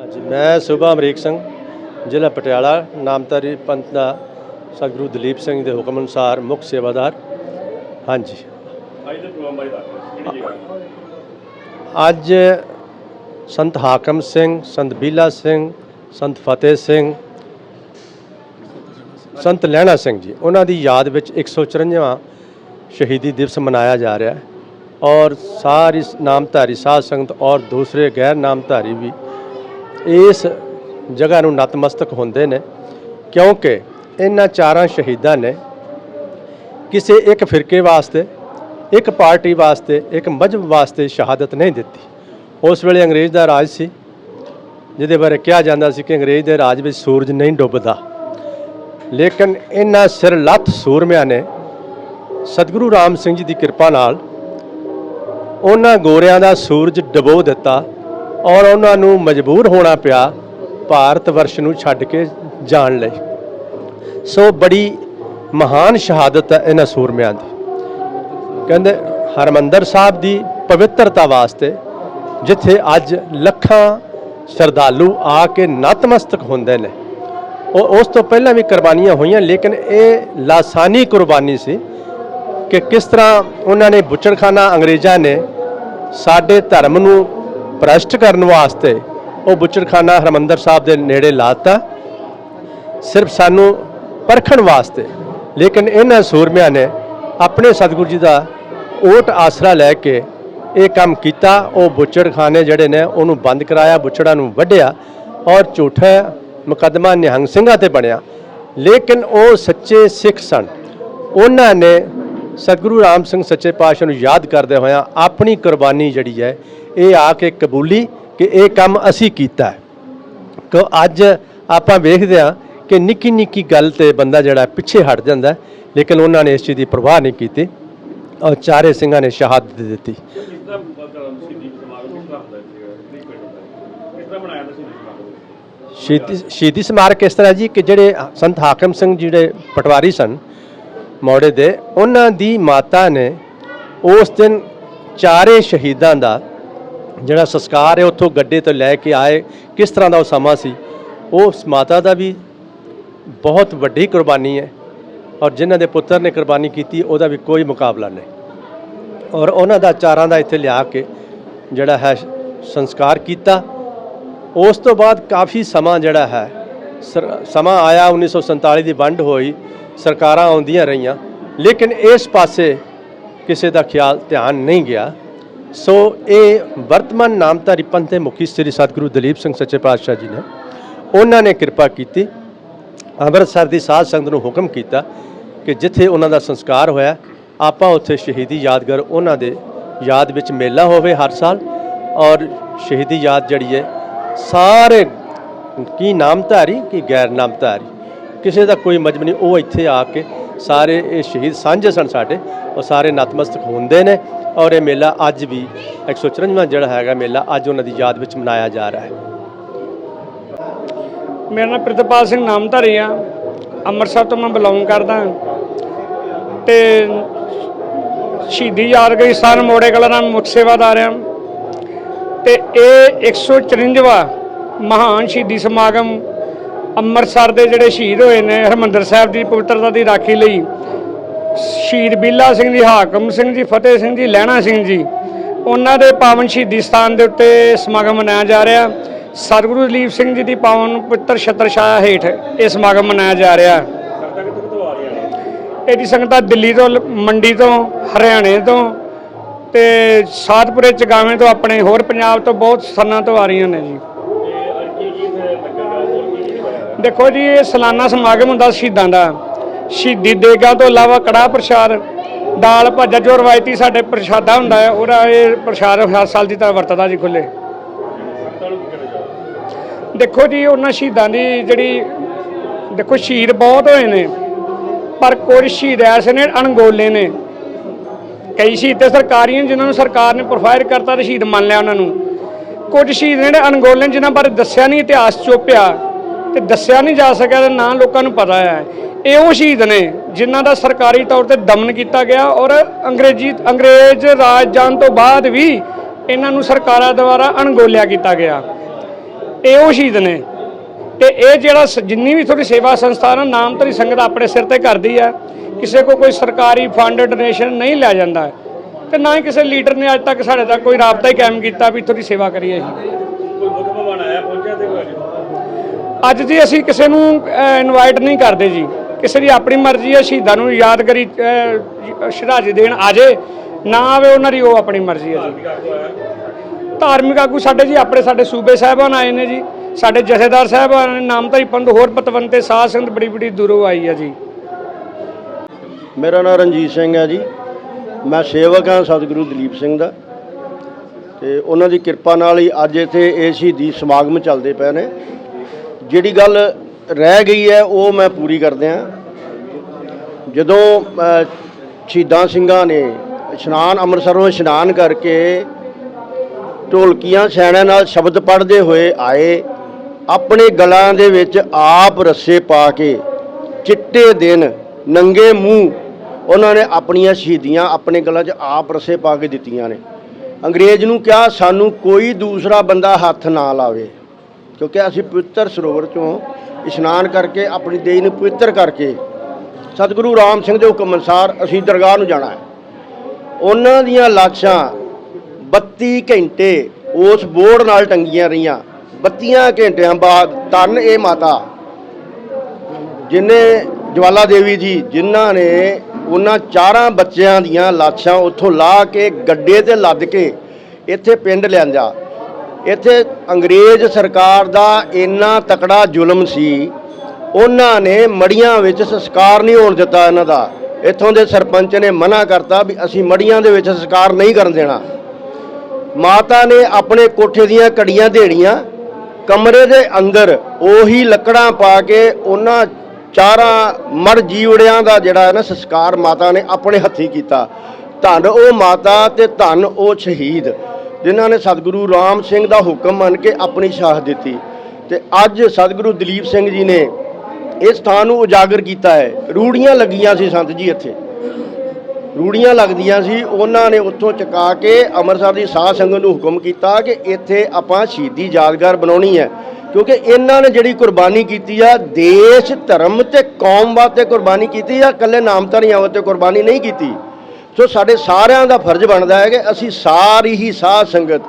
ਹਾਂਜੀ ਮੈਂ ਸੁਭਾ ਅਮਰੀਕ ਸਿੰਘ, ਜ਼ਿਲ੍ਹਾ ਪਟਿਆਲਾ, ਨਾਮਧਾਰੀ ਪੰਥ ਦਾ ਸਤਿਗੁਰੂ ਦਲੀਪ ਸਿੰਘ ਦੇ ਹੁਕਮ ਅਨੁਸਾਰ ਮੁੱਖ ਸੇਵਾਦਾਰ। ਹਾਂਜੀ। ਅੱਜ ਦੇ ਪ੍ਰੋਗਰਾਮ ਬਾਰੇ ਦੱਸ ਕਿਹੜੀ ਜਗ੍ਹਾ ਅੱਜ ਸੰਤ ਹਾਕਮ ਸਿੰਘ, ਸੰਤ ਬੀਲਾ ਸਿੰਘ, ਸੰਤ ਫਤਿਹ ਸਿੰਘ, ਸੰਤ ਲਹਿਣਾ ਸਿੰਘ ਜੀ, ਉਹਨਾਂ ਦੀ ਯਾਦ ਵਿੱਚ 154ਵਾਂ ਸ਼ਹੀਦੀ ਦਿਵਸ ਮਨਾਇਆ ਜਾ ਰਿਹਾ ਹੈ। ਔਰ ਸਾਰੀ ਨਾਮਧਾਰੀ ਸਾਧ ਸੰਗਤ ਔਰ ਦੂਸਰੇ ਗੈਰ ਨਾਮਧਾਰੀ ਵੀ ਇਸ ਜਗ੍ਹਾ ਨੂੰ ਨਤਮਸਤਕ ਹੁੰਦੇ ਨੇ, ਕਿਉਂਕਿ ਇਹਨਾਂ ਚਾਰਾਂ ਸ਼ਹੀਦਾਂ ਨੇ ਕਿਸੇ ਇੱਕ ਫਿਰਕੇ ਵਾਸਤੇ, ਇੱਕ ਪਾਰਟੀ ਵਾਸਤੇ, ਇੱਕ ਮਜਹਬ ਵਾਸਤੇ ਸ਼ਹਾਦਤ ਨਹੀਂ ਦਿੱਤੀ। ਉਸ ਵੇਲੇ ਅੰਗਰੇਜ਼ ਦਾ ਰਾਜ ਸੀ, ਜਿਹਦੇ ਬਾਰੇ ਕਿਹਾ ਜਾਂਦਾ ਸੀ ਕਿ ਅੰਗਰੇਜ਼ ਦੇ ਰਾਜ ਵਿੱਚ ਸੂਰਜ ਨਹੀਂ ਡੁੱਬਦਾ। ਲੇਕਿਨ ਇਹਨਾਂ ਸਿਰ ਲੱਥ ਸੂਰਮਿਆਂ ਨੇ ਸਤਿਗੁਰੂ ਰਾਮ ਸਿੰਘ ਜੀ ਦੀ ਕਿਰਪਾ ਨਾਲ ਉਹਨਾਂ ਗੋਰਿਆਂ ਦਾ ਸੂਰਜ ਡਬੋ ਦਿੱਤਾ ਔਰ ਉਹਨਾਂ ਨੂੰ ਮਜਬੂਰ ਹੋਣਾ ਪਿਆ ਭਾਰਤ ਵਰਸ਼ ਨੂੰ ਛੱਡ ਕੇ ਜਾਣ ਲਈ। ਸੋ ਬੜੀ ਮਹਾਨ ਸ਼ਹਾਦਤ ਹੈ ਇਹਨਾਂ ਸੂਰਮਿਆਂ ਦੀ। ਕਹਿੰਦੇ ਹਰਮੰਦਰ ਸਾਹਿਬ ਦੀ ਪਵਿੱਤਰਤਾ ਵਾਸਤੇ ਜਿੱਥੇ ਅੱਜ ਲੱਖਾਂ ਸ਼ਰਧਾਲੂ ਆ ਕੇ ਨਤਮਸਤਕ ਹੁੰਦੇ ਨੇ। ਉਹ ਉਸ ਤੋਂ ਪਹਿਲਾਂ ਵੀ ਕੁਰਬਾਨੀਆਂ ਹੋਈਆਂ, ਲੇਕਿਨ ਇਹ ਲਾਸਾਨੀ ਕੁਰਬਾਨੀ ਸੀ ਕਿ ਕਿਸ ਤਰ੍ਹਾਂ ਉਹਨਾਂ ਨੇ ਬੁੱਚੜਖਾਨਾ ਅੰਗਰੇਜ਼ਾਂ ਨੇ ਸਾਡੇ ਧਰਮ ਨੂੰ ਭ੍ਰਸ਼ਟ ਕਰਨ ਵਾਸਤੇ ਉਹ ਬੁੱਚੜਖਾਨਾ ਹਰਮੰਦਰ ਸਾਹਿਬ ਦੇ ਨੇੜੇ ਲਾਤਾ। ਸਿਰਫ ਸਾਨੂੰ ਪਰਖਣ ਵਾਸਤੇ। ਲੇਕਿਨ ਇਹਨਾਂ ਸੂਰਮਿਆਂ ਨੇ ਆਪਣੇ ਸਤਿਗੁਰੂ ਜੀ ਦਾ ਓਟ ਆਸਰਾ ਲੈ ਕੇ ਇਹ ਕੰਮ ਕੀਤਾ। ਉਹ ਬੁੱਚੜਖਾਨੇ ਜਿਹੜੇ ਨੇ ਉਹਨੂੰ ਬੰਦ ਕਰਾਇਆ, ਬੁੱਚੜਾਂ ਨੂੰ ਵੱਢਿਆ ਔਰ ਝੂਠਾ ਮੁਕੱਦਮਾ ਨਿਹੰਗ ਸਿੰਘਾਂ ਤੇ ਬਣਿਆ। ਲੇਕਿਨ ਉਹ ਸੱਚੇ ਸਿੱਖ ਸਨ। ਉਹਨਾਂ ਨੇ ਸਤਿਗੁਰੂ ਰਾਮ ਸਿੰਘ ਸੱਚੇ ਪਾਤਸ਼ਾਹ ਨੂੰ ਯਾਦ ਕਰਦੇ ਹੋਇਆਂ ਆਪਣੀ ਕੁਰਬਾਨੀ ਜਿਹੜੀ ਹੈ ਇਹ ਆ ਕੇ ਕਬੂਲੀ ਕਿ ਇਹ ਕੰਮ ਅਸੀਂ ਕੀਤਾ ਕਿ ਅੱਜ ਆਪਾਂ ਵੇਖਦੇ ਹਾਂ ਕਿ ਨਿੱਕੀ ਨਿੱਕੀ ਗੱਲ ਤੇ ਬੰਦਾ ਜਿਹੜਾ ਪਿੱਛੇ ਹਟ ਜਾਂਦਾ ਲੇਕਿਨ ਉਹਨਾਂ ਨੇ ਇਸ ਚੀਜ਼ ਦੀ ਪਰਵਾਹ ਨਹੀਂ ਕੀਤੀ ਔਰ ਚਾਰੇ ਸਿੰਘਾਂ ਨੇ ਸ਼ਹਾਦਤ ਦਿੱਤੀ। ਕਿਸ ਸ਼ਹੀਦੀ ਸ਼ਹੀਦੀ ਸ਼ਹੀਦੀ ਸਮਾਰਕ ਇਸ ਤਰ੍ਹਾਂ ਜੀ? ਕਿ ਜਿਹੜੇ ਸੰਤ ਹਾਕਮ ਸਿੰਘ ਜਿਹੜੇ ਪਟਵਾਰੀ ਸਨ ਮੌੜੇ ਦੇ, ਉਹਨਾਂ ਦੀ ਮਾਤਾ ਨੇ ਉਸ ਦਿਨ ਚਾਰੇ ਸ਼ਹੀਦਾਂ ਦਾ ਜਿਹੜਾ ਸੰਸਕਾਰ ਹੈ ਉੱਥੋਂ ਗੱਡੇ ਤੋਂ ਲੈ ਕੇ ਆਏ, ਕਿਸ ਤਰ੍ਹਾਂ ਦਾ ਉਹ ਸਮਾਂ ਸੀ? ਉਹ ਮਾਤਾ ਦਾ ਵੀ ਬਹੁਤ ਵੱਡੀ ਕੁਰਬਾਨੀ ਹੈ ਔਰ ਜਿਨ੍ਹਾਂ ਦੇ ਪੁੱਤਰ ਨੇ ਕੁਰਬਾਨੀ ਕੀਤੀ, ਉਹਦਾ ਵੀ ਕੋਈ ਮੁਕਾਬਲਾ ਨਹੀਂ। ਔਰ ਉਹਨਾਂ ਦਾ ਚਾਰਾਂ ਦਾ ਇੱਥੇ ਲਿਆ ਕੇ ਜਿਹੜਾ ਹੈ ਸੰਸਕਾਰ ਕੀਤਾ। ਉਸ ਤੋਂ ਬਾਅਦ ਕਾਫੀ ਸਮਾਂ ਜਿਹੜਾ ਹੈ, ਸਰ- ਸਮਾਂ ਆਇਆ 1947 ਦੀ ਵੰਡ ਹੋਈ, ਸਰਕਾਰਾਂ ਆਉਂਦੀਆਂ ਰਹੀਆਂ, ਲੇਕਿਨ ਇਸ ਪਾਸੇ ਕਿਸੇ ਦਾ ਖਿਆਲ ਧਿਆਨ ਨਹੀਂ ਗਿਆ। ਸੋ ਇਹ ਵਰਤਮਾਨ ਨਾਮਧਾਰੀ ਪੰਥ ਦੇ ਮੁਖੀ ਸ੍ਰੀ ਸਤਿਗੁਰੂ ਦਲੀਪ ਸਿੰਘ ਸੱਚੇ ਪਾਤਸ਼ਾਹ ਜੀ ਨੇ, ਉਹਨਾਂ ਨੇ ਕਿਰਪਾ ਕੀਤੀ, ਅੰਮ੍ਰਿਤਸਰ ਦੀ ਸਾਧ ਸੰਗਤ ਨੂੰ ਹੁਕਮ ਕੀਤਾ ਕਿ ਜਿੱਥੇ ਉਹਨਾਂ ਦਾ ਸੰਸਕਾਰ ਹੋਇਆ, ਆਪਾਂ ਉੱਥੇ ਸ਼ਹੀਦੀ ਯਾਦਗਾਰ ਉਹਨਾਂ ਦੇ ਯਾਦ ਵਿੱਚ ਮੇਲਾ ਹੋਵੇ ਹਰ ਸਾਲ, ਔਰ ਸ਼ਹੀਦੀ ਯਾਦ ਜਿਹੜੀ ਹੈ, ਸਾਰੇ ਕੀ ਨਾਮਧਾਰੀ, ਕੀ ਗੈਰ ਨਾਮਧਾਰੀ, ਕਿਸੇ ਦਾ ਕੋਈ ਮਜਬ ਨਹੀਂ, ਉਹ ਇੱਥੇ ਆ ਕੇ ਸਾਰੇ ਇਹ ਸ਼ਹੀਦ ਸਾਂਝੇ ਸਨ ਸਾਡੇ, ਉਹ ਸਾਰੇ ਨਤਮਸਤਕ ਹੁੰਦੇ ਨੇ ਔਰ ਇਹ ਮੇਲਾ ਅੱਜ ਵੀ 154ਵਾਂ ਜਿਹੜਾ ਹੈਗਾ ਮੇਲਾ ਅੱਜ ਉਹਨਾਂ ਦੀ ਯਾਦ ਵਿੱਚ ਮਨਾਇਆ ਜਾ ਰਿਹਾ ਹੈ। ਮੇਰਾ ਨਾਮ ਪ੍ਰਿਤਪਾਲ ਸਿੰਘ ਨਾਮਧਾਰੀ ਆ। ਅੰਮ੍ਰਿਤਸਰ ਤੋਂ ਮੈਂ ਬਿਲੋਂਗ ਕਰਦਾ। ਤੇ ਸ਼ਹੀਦੀ ਯਾਦਗਾਰੀ ਸਥਾਨ ਮੋੜੇ ਕਲਾ ਨਾਮ ਮੁੱਖ ਸੇਵਾਦਾਰ ਆ। ਤੇ ਇਹ 154ਵਾਂ ਮਹਾਨ ਸ਼ਹੀਦੀ ਸਮਾਗਮ ਅੰਮ੍ਰਿਤਸਰ ਦੇ ਜਿਹੜੇ ਸ਼ਹੀਦ ਹੋਏ ਨੇ ਹਰਮੰਦਰ ਸਾਹਿਬ ਦੀ ਪਵਿੱਤਰਤਾ ਦੀ ਰਾਖੀ ਲਈ ਸ਼ਹੀਦ ਬੀਲਾ ਸਿੰਘ ਜੀ, ਹਾਕਮ ਸਿੰਘ ਜੀ, ਫਤਿਹ ਸਿੰਘ ਜੀ, ਲਹਿਣਾ ਸਿੰਘ ਜੀ, ਉਹਨਾਂ ਦੇ ਪਾਵਨ ਸ਼ਹੀਦੀ ਸਥਾਨ ਦੇ ਉੱਤੇ ਸਮਾਗਮ ਮਨਾਇਆ ਜਾ ਰਿਹਾ। ਸਤਿਗੁਰੂ ਦਲੀਪ ਸਿੰਘ ਜੀ ਦੀ ਪਾਵਨ ਪੁੱਤਰ ਛਤਰ ਛਾਇਆ ਹੇਠ ਇਹ ਸਮਾਗਮ ਮਨਾਇਆ ਜਾ ਰਿਹਾ। ਇਹਦੀ ਸੰਗਤਾਂ ਦਿੱਲੀ ਤੋਂ, ਮੰਡੀ ਤੋਂ, ਹਰਿਆਣੇ ਤੋਂ ਤੇ ਸਾਧਪੁਰੇ ਚਗਾਵੇਂ ਤੋਂ ਆਪਣੇ ਹੋਰ ਪੰਜਾਬ ਤੋਂ ਬਹੁਤ ਸਥਾਨਾਂ ਤੋਂ ਆ ਰਹੀਆਂ ਨੇ ਜੀ। ਦੇਖੋ ਜੀ, ਇਹ ਸਾਲਾਨਾ ਸਮਾਗਮ ਹੁੰਦਾ ਸ਼ਹੀਦਾਂ ਦਾ। ਸ਼ਹੀਦੀ ਦੇਗਾ ਤੋਂ ਇਲਾਵਾ ਕੜਾਹ ਪ੍ਰਸ਼ਾਦ, ਦਾਲ ਭਾਜਾ, ਜੋ ਰਵਾਇਤੀ ਸਾਡੇ ਪ੍ਰਸ਼ਾਦਾ ਹੁੰਦਾ ਹੈ, ਉਹਦਾ ਇਹ ਪ੍ਰਸ਼ਾਦ ਹਰ ਸਾਲ ਦੀ ਤਰ੍ਹਾਂ ਵਰਤਦਾ ਜੀ ਖੁੱਲੇ ਦੇਖੋ ਜੀ, ਉਹਨਾਂ ਸ਼ਹੀਦਾਂ ਦੀ ਜਿਹੜੀ, ਦੇਖੋ ਸ਼ਹੀਦ ਬਹੁਤ ਹੋਏ ਨੇ, ਪਰ ਕੁਝ ਸ਼ਹੀਦ ਐਸੇ ਨੇ ਅਣਗੋਲੇ ਨੇ। ਕਈ ਸ਼ਹੀਦ ਤੇ ਸਰਕਾਰੀ ਨੇ, ਜਿਨ੍ਹਾਂ ਨੂੰ ਸਰਕਾਰ ਨੇ ਪ੍ਰੋਫਾਈਲ ਕਰਤਾ ਤੇ ਸ਼ਹੀਦ ਮੰਨ ਲਿਆ ਉਹਨਾਂ ਨੂੰ। ਕੁਝ ਸ਼ਹੀਦ ਨੇ ਅਣਗੋਲੇ ਨੇ, ਜਿਨ੍ਹਾਂ ਬਾਰੇ ਦੱਸਿਆ ਨਹੀਂ, ਇਤਿਹਾਸ ਚੋਪਿਆ ਤੇ ਦੱਸਿਆ ਨਹੀਂ ਜਾ ਸਕਿਆ ਤੇ ਨਾ ਲੋਕਾਂ ਨੂੰ ਪਤਾ ਹੈ। ਇਹ ਉਹ ਸ਼ਹੀਦ ਨੇ, ਜਿਨ੍ਹਾਂ ਦਾ ਸਰਕਾਰੀ ਤੌਰ ਤੇ ਦਮਨ ਕੀਤਾ ਗਿਆ ਔਰ ਅੰਗਰੇਜ਼ੀ, ਅੰਗਰੇਜ਼ ਰਾਜ ਜਾਣ ਤੋਂ ਬਾਅਦ ਵੀ ਇਹਨਾਂ ਨੂੰ ਸਰਕਾਰਾਂ ਦੁਆਰਾ ਅਣਗੋਲਿਆ ਕੀਤਾ ਗਿਆ। ਇਹ ਉਹ ਸ਼ਹੀਦ ਨੇ। ਤੇ ਇਹ ਜਿਹੜਾ ਸ- ਜਿੰਨੀ ਵੀ ਤੁਹਾਡੀ ਸੇਵਾ ਸੰਸਥਾ ਨਾ ਨਾਮਧਾਰੀ ਸੰਗਤ ਆਪਣੇ ਸਿਰ ਤੇ ਕਰਦੀ ਹੈ, ਕਿਸੇ ਕੋ ਕੋਈ ਸਰਕਾਰੀ ਫੰਡ ਡੋਨੇਸ਼ਨ ਨਹੀਂ ਲਿਆ ਜਾਂਦਾ। ਤੇ ਨਾ ਹੀ ਕਿਸੇ ਲੀਡਰ ਨੇ ਅੱਜ ਤੱਕ ਸਾਡੇ ਤੱਕ ਕੋਈ ਰਾਬਤਾ ਹੀ ਕਾਇਮ ਕੀਤਾ ਵੀ ਤੁਹਾਡੀ ਸੇਵਾ ਕਰੀਏ ਅਸੀਂ। ਕੋਈ ਮੁੱਖ ਮਹਿਮਾਨ ਆਇਆ, ਪਹੁੰਚਿਆ ਤੇ ਹੋਇਆ ਅੱਜ ਜੀ ਅਸੀਂ ਕਿਸੇ ਨੂੰ ਇਨਵਾਈਟ ਨਹੀਂ ਕਰਦੇ ਜੀ। ਕਿਸੇ ਦੀ ਆਪਣੀ ਮਰਜ਼ੀ ਹੈ ਸ਼ਹੀਦਾਂ ਨੂੰ ਯਾਦਗਾਰੀ ਅਹ, ਸ਼ਰਧਾਂਜਲੀ ਦੇਣ ਆ ਜੇ। ਨਾ ਆਵੇ ਉਹਨਾਂ ਦੀ ਉਹ ਆਪਣੀ ਮਰਜ਼ੀ ਹੈ ਜੀ। ਧਾਰਮਿਕ ਆਗੂ ਸਾਡੇ ਜੀ ਆਪਣੇ ਸਾਡੇ ਸੂਬੇ ਸਾਹਿਬਾਨ ਆਏ ਨੇ ਜੀ। ਸਾਡੇ ਜਥੇਦਾਰ ਸਾਹਿਬਾਨ ਨੇ ਨਾਮਧਾਰੀ ਪੰਥ ਹੋਰ ਪਤਵੰਤੇ ਸਾਧ ਸੰਗਤ ਬੜੀ ਬੜੀ ਦੂਰੋਂ ਆਈ ਹੈ ਜੀ। ਮੇਰਾ ਨਾਮ ਰਣਜੀਤ ਸਿੰਘ ਹੈ ਜੀ। ਮੈਂ ਸੇਵਕ ਹਾਂ ਸਤਿਗੁਰੂ ਦਲੀਪ ਸਿੰਘ ਦਾ। ਤੇ ਉਹਨਾਂ ਦੀ ਕਿਰਪਾ ਨਾਲ ਹੀ ਅੱਜ ਇੱਥੇ ਇਹ ਸ਼ਹੀਦੀ ਸਮਾਗਮ ਚੱਲਦੇ ਪਏ ਨੇ। ਜਿਹੜੀ ਗੱਲ ਰਹਿ ਗਈ ਹੈ, ਉਹ ਮੈਂ ਪੂਰੀ ਕਰਦਿਆਂ ਜਦੋਂ ਸ਼ਹੀਦਾਂ ਸਿੰਘਾਂ ਨੇ ਇਸ਼ਨਾਨ, ਅੰਮ੍ਰਿਤਸਰੋਂ ਇਸ਼ਨਾਨ ਕਰਕੇ ਢੋਲਕੀਆਂ ਛੈਣਿਆਂ ਨਾਲ ਸ਼ਬਦ ਪੜ੍ਹਦੇ ਹੋਏ ਆਏ, ਆਪਣੇ ਗਲਾਂ ਦੇ ਵਿੱਚ ਆਪ ਰੱਸੇ ਪਾ ਕੇ ਚਿੱਟੇ ਦਿਨ ਨੰਗੇ ਮੂੰਹ ਉਹਨਾਂ ਨੇ ਆਪਣੀਆਂ ਸ਼ਹੀਦੀਆਂ ਆਪਣੇ ਗਲਾਂ 'ਚ ਆਪ ਰੱਸੇ ਪਾ ਕੇ ਦਿੱਤੀਆਂ ਨੇ। ਅੰਗਰੇਜ਼ ਨੂੰ ਕਿਹਾ, ਸਾਨੂੰ ਕੋਈ ਦੂਸਰਾ ਬੰਦਾ ਹੱਥ ਨਾ ਲਾਵੇ। ਕਿਉਂਕਿ ਅਸੀਂ ਪਵਿੱਤਰ ਸਰੋਵਰ ਚੋਂ ਇਸ਼ਨਾਨ ਕਰਕੇ, ਆਪਣੀ ਦੇਹ ਨੂੰ ਪਵਿੱਤਰ ਕਰਕੇ ਸਤਿਗੁਰੂ ਰਾਮ ਸਿੰਘ ਦੇ ਹੁਕਮ ਅਨੁਸਾਰ ਅਸੀਂ ਦਰਗਾਹ ਨੂੰ ਜਾਣਾ ਹੈ। ਉਹਨਾਂ ਦੀਆਂ ਲਾਸ਼ਾਂ 32 ਘੰਟੇ ਉਸ ਬੋਰਡ ਨਾਲ ਟੰਗੀਆਂ ਰਹੀਆਂ। 32 ਘੰਟਿਆਂ ਬਾਅਦ ਤਨ ਇਹ ਮਾਤਾ, ਜਿਨੇ ਜਵਾਲਾ ਦੇਵੀ ਜੀ, ਜਿਨ੍ਹਾਂ ਨੇ ਉਹਨਾਂ ਚਾਰਾਂ ਬੱਚਿਆਂ ਦੀਆਂ ਲਾਸ਼ਾਂ ਉੱਥੋਂ ਲਾ ਕੇ, ਗੱਡੇ ਤੇ ਲੱਦ ਕੇ ਇੱਥੇ ਪਿੰਡ ਲਿਆਂਦਾ। ਇੱਥੇ ਅੰਗਰੇਜ਼ ਸਰਕਾਰ ਦਾ ਇੰਨਾ ਤਕੜਾ ਜ਼ੁਲਮ ਸੀ, ਉਹਨਾਂ ਨੇ ਮੜੀਆਂ ਵਿੱਚ ਸੰਸਕਾਰ ਨਹੀਂ ਹੋਣ ਦਿੱਤਾ ਇਹਨਾਂ ਦਾ। ਇੱਥੋਂ ਦੇ ਸਰਪੰਚ ਨੇ ਮਨਾ ਕਰਤਾ ਵੀ ਅਸੀਂ ਮੜੀਆਂ ਦੇ ਵਿੱਚ ਸੰਸਕਾਰ ਨਹੀਂ ਕਰਨ ਦੇਣਾ। ਮਾਤਾ ਨੇ ਆਪਣੇ ਕੋਠੇ ਦੀਆਂ ਕੜੀਆਂ ਦੇੜੀਆਂ ਕਮਰੇ ਦੇ ਅੰਦਰ ਉਹੀ ਲੱਕੜਾਂ ਪਾ ਕੇ ਉਹਨਾਂ ਚਾਰਾਂ ਮਰ ਜੀਵੜਿਆਂ ਦਾ ਜਿਹੜਾ ਹੈ ਨਾ ਸੰਸਕਾਰ ਮਾਤਾ ਨੇ ਆਪਣੇ ਹੱਥੀਂ ਕੀਤਾ। ਧੰਨ ਉਹ ਮਾਤਾ ਤੇ ਧੰਨ ਉਹ ਸ਼ਹੀਦ। ਜਿਨ੍ਹਾਂ ਨੇ ਸਤਿਗੁਰੂ ਰਾਮ ਸਿੰਘ ਦਾ ਹੁਕਮ ਮੰਨ ਕੇ ਆਪਣੀ ਸ਼ਹਾਦਤ ਦਿੱਤੀ। ਤੇ ਅੱਜ ਸਤਿਗੁਰੂ ਦਲੀਪ ਸਿੰਘ ਜੀ ਨੇ ਇਸ ਸਥਾਨ ਨੂੰ ਉਜਾਗਰ ਕੀਤਾ ਹੈ। ਰੂੜੀਆਂ ਲੱਗੀਆਂ ਸੀ ਸੰਤ ਜੀ ਇੱਥੇ। ਰੂੜੀਆਂ ਲੱਗਦੀਆਂ ਸੀ, ਉਹਨਾਂ ਨੇ ਉੱਥੋਂ ਚੁਕਾ ਕੇ ਅੰਮ੍ਰਿਤਸਰ ਦੀ ਸਾਧ ਸੰਗਤ ਨੂੰ ਹੁਕਮ ਕੀਤਾ ਕਿ ਇੱਥੇ ਆਪਾਂ ਸ਼ਹੀਦੀ ਯਾਦਗਾਰ ਬਣਾਉਣੀ ਹੈ। ਕਿਉਂਕਿ ਇਹਨਾਂ ਨੇ ਜਿਹੜੀ ਕੁਰਬਾਨੀ ਕੀਤੀ ਆ, ਦੇਸ਼, ਧਰਮ ਤੇ ਕੌਮ ਵਾਸਤੇ ਕੁਰਬਾਨੀ ਕੀਤੀ ਆ, ਇਕੱਲੇ ਨਾਮਧਾਰੀਆਂ ਵਾਸਤੇ ਕੁਰਬਾਨੀ ਨਹੀਂ ਕੀਤੀ। ਸੋ ਸਾਡੇ ਸਾਰਿਆਂ ਦਾ ਫਰਜ਼ ਬਣਦਾ ਹੈ ਕਿ ਅਸੀਂ ਸਾਰੀ ਹੀ ਸਾਧ ਸੰਗਤ,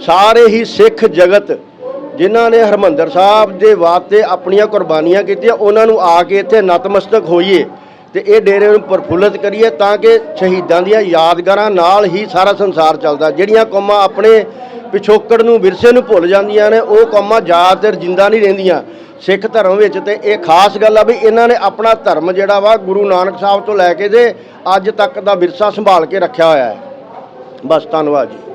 ਸਾਰੇ ਹੀ ਸਿੱਖ ਜਗਤ, ਜਿਨ੍ਹਾਂ ਨੇ ਹਰਮੰਦਰ ਸਾਹਿਬ ਦੇ ਵਾਸਤੇ ਆਪਣੀਆਂ ਕੁਰਬਾਨੀਆਂ ਕੀਤੀਆਂ, ਉਹਨਾਂ ਨੂੰ ਆ ਕੇ ਇੱਥੇ ਨਤਮਸਤਕ ਹੋਈਏ ਤੇ ਇਹ ਡੇਰੇ ਨੂੰ ਪ੍ਰਫੁੱਲਤ ਕਰੀਏ ਤਾਂ ਕਿ ਸ਼ਹੀਦਾਂ ਦੀਆਂ ਯਾਦਗਾਰਾਂ ਨਾਲ ਹੀ ਸਾਰਾ ਸੰਸਾਰ ਚੱਲਦਾ। ਜਿਹੜੀਆਂ ਕੌਮਾਂ ਆਪਣੇ ਪਿਛੋਕੜ ਨੂੰ ਵਿਰਸੇ ਨੂੰ ਭੁੱਲ ਜਾਂਦੀਆਂ ਨੇ, ਉਹ ਕੌਮਾਂ ਜ਼ਿਆਦਾਤਰ ਜਿੰਦਾ ਨਹੀਂ ਰਹਿੰਦੀਆਂ। ਸਿੱਖ ਧਰਮ ਵਿੱਚ ਤੇ ਇਹ ਖਾਸ ਗੱਲ ਆ ਵੀ ਇਹਨਾਂ ਨੇ ਆਪਣਾ ਧਰਮ ਜਿਹੜਾ ਵਾ ਗੁਰੂ ਨਾਨਕ ਸਾਹਿਬ ਤੋਂ ਲੈ ਕੇ ਤੇ ਅੱਜ ਤੱਕ ਦਾ ਵਿਰਸਾ ਸੰਭਾਲ ਕੇ ਰੱਖਿਆ ਹੋਇਆ ਹੈ। ਬਸ ਧੰਨਵਾਦ ਜੀ।